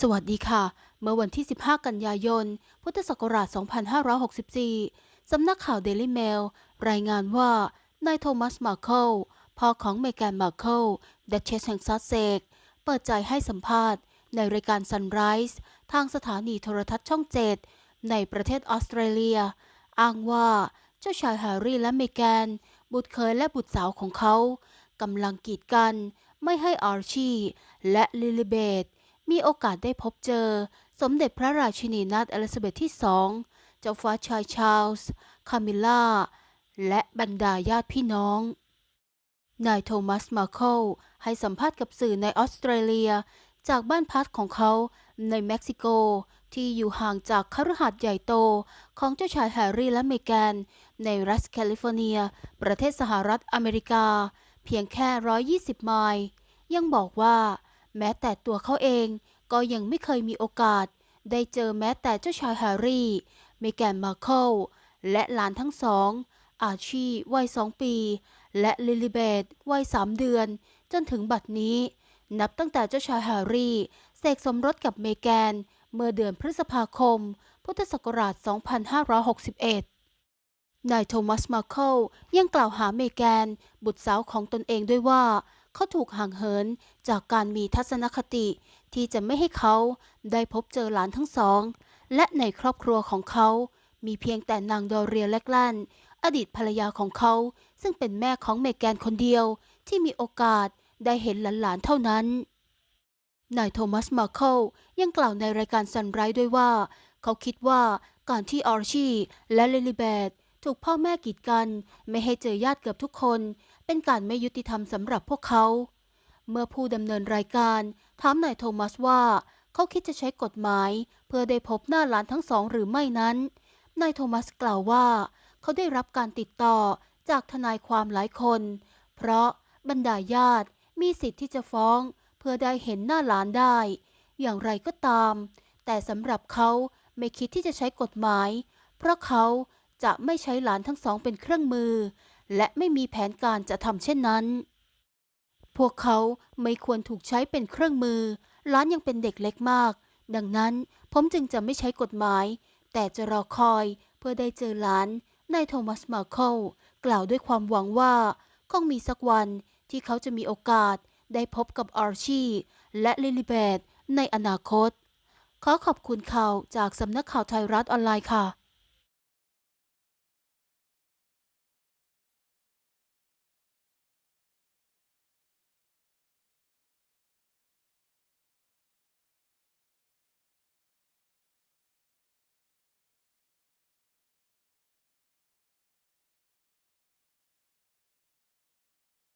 สวัสดีค่ะ เมื่อวันที่ 15 กันยายน พุทธศักราช 2564 สำนักข่าวเดลิเมล รายงานว่า นายโทมัส มาร์เคิลพ่อของเมแกน มาร์เคิลดัชเชสแห่งซัสเซก เปิดใจให้สัมภาษณ์ ในรายการ Sunrise ทางสถานีโทรทัศน์ช่อง7ในประเทศออสเตรเลีย อ้างว่าเจ้าชายแฮร์รี่และเมแกน บุตรเคยและบุตรสาวของเขากำลังกีดกัน ไม่ให้อาร์ชีและลิลิเบธ มีโอกาสได้พบเจอ สมเด็จพระราชินีนาถอลิซาเบธที่สองเจ้าฟ้าชายชาร์ลส์คามิลล่า และบรรดาญาติพี่น้อง นายโทมัสมาเคิลให้สัมภาษณ์กับสื่อในออสเตรเลีย จากบ้านพักของเขาในเม็กซิโกที่อยู่ห่างจากคฤหาสน์ใหญ่โตของเจ้าชายแฮร์รี่และเมแกน ในรัฐแคลิฟอร์เนีย ประเทศสหรัฐอเมริกา เพียงแค่ 120 ไมล์ ยังบอกว่า แม้แต่ตัวเขาเองก็ยังไม่เคยมีโอกาส ได้เจอแม้แต่เจ้าชายแฮร์รี่ เมแกนมาร์เคิลและหลานทั้งสอง อาชีวัยสองปี และลิลิเบธวัยสามเดือน จนถึงบัดนี้ นับตั้งแต่เจ้าชายแฮร์รี่เสกสมรสกับเมแกน เมื่อเดือนพฤษภาคม พุทธศักราช 2561 นายโทมัสมาร์เคิลยังกล่าวหาเมแกน บุตรสาวของตนเองด้วยว่า เขาถูกห่างเหินจากการมีทัศนคติที่จะไม่ให้เขาได้พบเจอหลานทั้งสอง และในครอบครัวของเขามีเพียงแต่นางดอเรียแลกแลนอดีตภรรยาของเขา ซึ่งเป็นแม่ของเมแกนคนเดียวที่มีโอกาสได้เห็นหลานๆเท่านั้น นายโทมัสมาเคิลยังกล่าวในรายการซันไรด้วยว่า เขาคิดว่าการที่อาร์ชีและลิลิเบธ ถูกพ่อแม่กีดกัน ไม่ให้เจอญาติเกือบทุกคน เป็นการไม่ยุติธรรมสำหรับพวกเขา เมื่อผู้ดำเนินรายการถามนายโทมัสว่า เขาคิดจะใช้กฎหมาย เพื่อได้พบหน้าหลานทั้งสองหรือไม่นั้น นายโทมัสกล่าวว่า เขาได้รับการติดต่อจากทนายความหลายคน เพราะบรรดาญาติมีสิทธิ์ที่จะฟ้อง เพื่อได้เห็นหน้าหลานได้ อย่างไรก็ตาม แต่สำหรับเขาไม่คิดที่จะใช้กฎหมาย เพราะเขา จะไม่ใช้หลานทั้งสองเป็นเครื่องมือ และไม่มีแผนการจะทำเช่นนั้น พวกเขาไม่ควรถูกใช้เป็นเครื่องมือ หลานยังเป็นเด็กเล็กมาก ดังนั้นผมจึงจะไม่ใช้กฎหมาย แต่จะรอคอยเพื่อได้เจอหลานนายโทมัสมาเคิลกล่าวด้วยความหวังว่าคงมีสักวันที่เขาจะมีโอกาสได้พบกับอาร์ชีและลิลิเบธในอนาคต ขอขอบคุณข่าวจากสำนักข่าวไทยรัฐออนไลน์ค่ะ